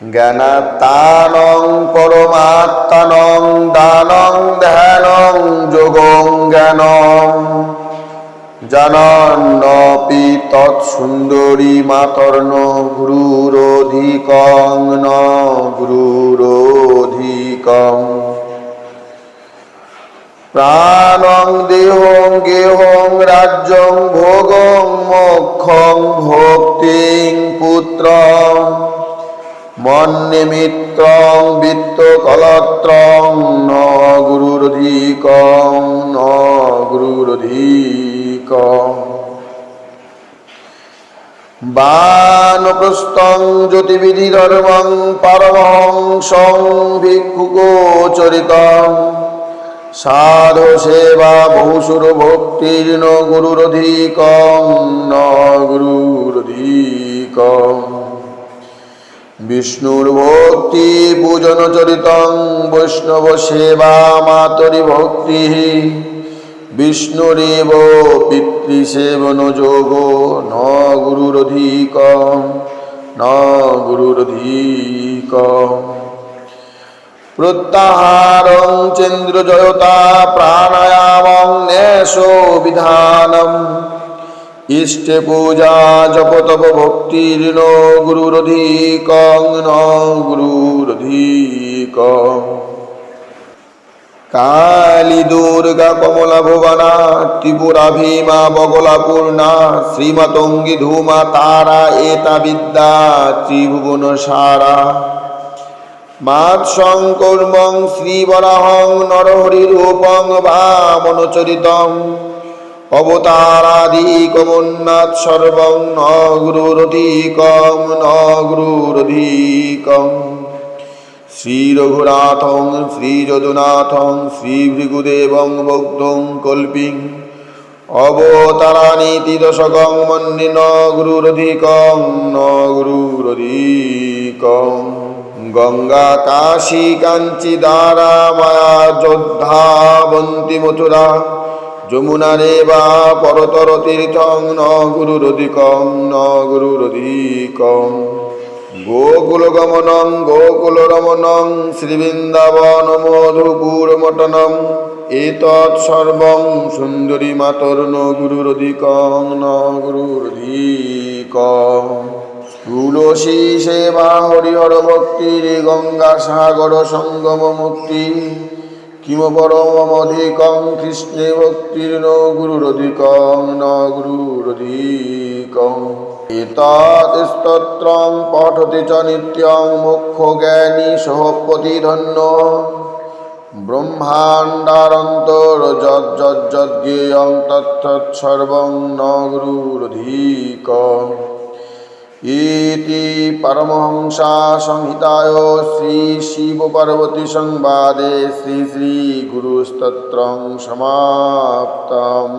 জ্ঞানাত্মানং পরমাত্মানং দানং ধ্যানং যোগং জ্ঞানং জানান্নপি তৎসুন্দরী মাতর্ন গুরুরোধিকং ন গুরুরোধিকং। প্রাণং দেহং গেহং রাজ্যং ভোগং মোক্ষং ভক্তিং পুত্রং মন্নিমিত্রং বিত্তকলত্রং ন গুরুরধিকং ন গুরুরধিকং। বানপ্রস্তং জ্যোতিবিধিধর্মং পরমহংসং ভিক্ষুগোচরিতং সাধু সেবা বহুসুর ভক্তির্ন গুরুরধিকং ন গুরুরধিকং। বিষ্ণুর ভক্তি, পূজন চরিতং বৈষ্ণব সেবা মাতরি ভক্তি। বিষ্ণুরেব পিতৃসেবন যোগ ন গুরুরধিক ন গুরুরধিক প্রত্যাহারং চন্দ্রজয়তা, প্রাণায়ামং ন্যাসো বিধানম। ইষ্টে পূজা জপ তপ ভক্তির ন গুরুরধিকং গুরুরধিকং কালী দুর্গা কমলা ভুবনা, ত্রিপুরা ভীমা বগলা পূর্ণা শ্রীমতঙ্গী ধূমা তারা, এতা বিদ্যা ত্রিভুবন সারা। মাত শঙ্কর্মং শ্রীবরাহং, নরহরি রূপং বামনচরিতম অবতারাদিকমুন্নাথ সর্বং ন গুরুরধিকম ন গুরুরধিকম শ্রীরঘুনাথং, শ্রীযদুনাথং, শ্রীভৃগুদেবং, বৌদ্ধং, কল্পিং। অবতারানীতি দশকং মন্যে ন গুরুরধিকং ন গুরুরধিকং গঙ্গা, কাশী, কাঞ্চি, দ্বারা, মায়া, যোদ্ধা, বন্তি, মথুরা। যমুনা রেবা পরতর তীর্থং ন গুরুরধিকং ন গুরুরধিকং। গোকুল গমনং গোকুল রমণং শ্রীবৃন্দাবন মধুপুর মটনম এতৎ সর্বং সুন্দরী মাতর ন গুরুরধিকং ন গুরুরধিকং। তুলসী সেবা হরিহর ভক্তির গঙ্গা সাগর সঙ্গম মুক্তি কিম পরমধিকং কৃষ্ণে ভক্তির ন গুরুরধিকং ন গুরুরধিকং এতৎ স্তোত্রং পঠতি চ নিত্যং মুখ্য জ্ঞানী সহপতি ধন্য ব্রহ্মাণ্ডারন্তর যজ্জ্ঞেয়ং তত্তৎসর্বং ন গুরুরধিকং ইতি পরমহংসা সংহিতায় শ্রী শিব পার্বতী সংবাদে শ্রী শ্রী গুরুস্তত্রং সমাপ্তম।